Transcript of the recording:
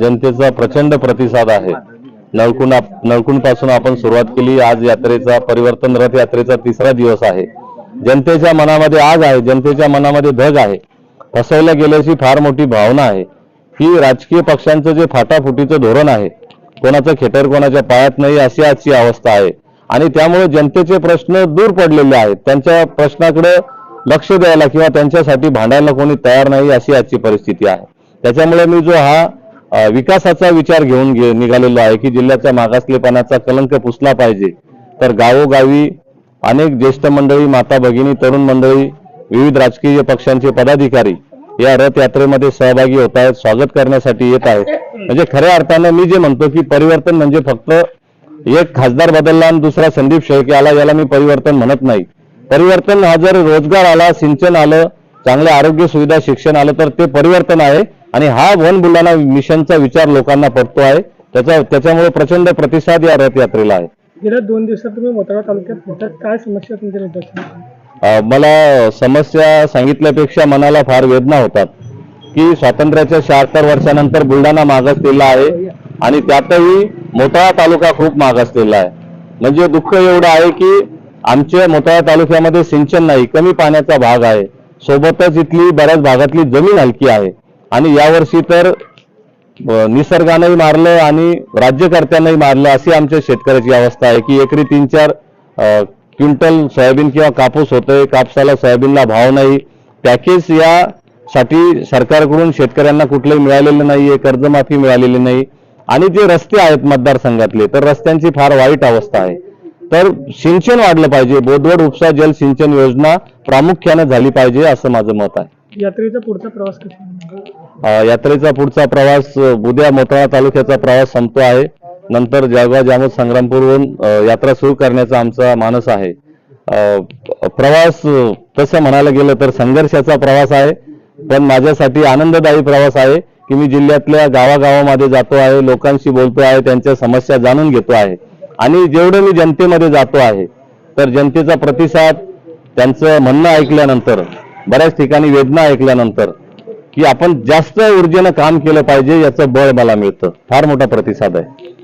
जनतेचा प्रचंड प्रतिसाद आहे. नळकुंड नळकुंड आपण सुरुवात केली. आज यात्रेचा परिवर्तन रथ यात्रेचा तिसरा दिवस आहे. जनतेच्या मनामध्ये आज आहे. जनतेच्या मनामध्ये धग आहे. फसवल्या गेल्याची फार मोठी भावना आहे. की राजकीय पक्षांचं जे फाटाफुटीचं धोरण आहे कोणाचं खेटर कोणाच्या पायात नाही अशी आजची अवस्था आहे. आणि त्यामुळे जनतेचे प्रश्न दूर पडलेले आहेत. त्यांच्या प्रश्नाकडे लक्ष द्यायला किंवा त्यांच्यासाठी भांडायला कोणी तयार नाही अशी आजची परिस्थिती आहे. त्याच्यामुळे मी जो हा विकासाचा विचार घेऊन गे निघालेलो आहे की जिल्ह्याच्या मागासलेपणाचा कलंक पुसला पाहिजे. तर गावोगावी अनेक ज्येष्ठ मंडळी माता भगिनी तरुण मंडळी विविध राजकीय पक्षांचे पदाधिकारी या रथ यात्रेमध्ये सहभागी होत आहेत स्वागत करण्यासाठी येत आहेत. म्हणजे खऱ्या अर्थानं मी जे म्हणतो की परिवर्तन म्हणजे फक्त एक खासदार बदलला आणि दुसरा संदीप शेळके आला याला मी परिवर्तन म्हणत नाही. परिवर्तन हा जर रोजगार आला सिंचन आलं चांगले आरोग्य सुविधा शिक्षण आलं तर ते परिवर्तन आहे. आणि हा वन बुलढाणा मिशनचा विचार लोकांना पडतो आहे. त्याचा त्याच्यामुळे प्रचंड प्रतिसाद या रथयात्रेला आहे. गेल्या दोन दिवसात तुम्ही मोताळा तालुक्यात काय समस्या तुमच्या मला समस्या सांगितल्यापेक्षा मनाला फार वेदना होतात. की स्वातंत्र्याच्या शहात्तर वर्षानंतर बुलढाणा मागासलेला आहे आणि त्यातही मोताळा तालुका खूप मागासलेला आहे. म्हणजे दुःख एवढं आहे की आमच्या मोताळा तालुक्यामध्ये सिंचन नाही कमी पाण्याचा भाग आहे. सोबतच इथली बऱ्याच भागातली जमीन हलकी आहे. आणि यावर्षी तर निसर्गानंही मारलं आणि राज्यकर्त्यांनाही मारलं अशी आमच्या शेतकऱ्याची अवस्था आहे की एकरी तीन चार क्विंटल सोयाबीन किंवा कापूस होतोय कापसाला सोयाबीनला भाव नाही. पॅकेज यासाठी सरकारकडून शेतकऱ्यांना कुठलंही मिळालेलं नाहीये कर्जमाफी मिळालेली नाही. आणि जे रस्ते आहेत मतदारसंघातले तर रस्त्यांची फार वाईट अवस्था आहे. तर सिंचन वाढलं पाहिजे. बोधवड उपसा जल सिंचन योजना प्रामुख्यानं झाली पाहिजे असं माझं मत आहे. यात्रेचा पुढचा प्रवास अ, यात्रेचा पुढचा प्रवास अ, उद्या मोताळा तालुक्याचा प्रवास संपतो आहे. नंतर जळगाव जामोद संग्रामपूरहून अ, यात्रा सुरू करण्याचा आमचा मानस आहे. अ, प्रवास अ, तसं म्हणायला गेलं तर संघर्षाचा प्रवास आहे. पण माझ्यासाठी आनंददायी प्रवास आहे की मी जिल्ह्यातल्या गावागावामध्ये जातो आहे लोकांशी बोलतो आहे त्यांच्या समस्या जाणून घेतो आहे. आणि जेवढं मी जनतेमध्ये जातो आहे तर जनतेचा प्रतिसाद त्यांचं म्हणणं ऐकल्यानंतर बऱ्याच ठिकाणी वेदना ऐकल्यानंतर की आपण जास्त ऊर्जेनं काम केलं पाहिजे याचं बळ मला मिळतं. फार मोठा प्रतिसाद आहे.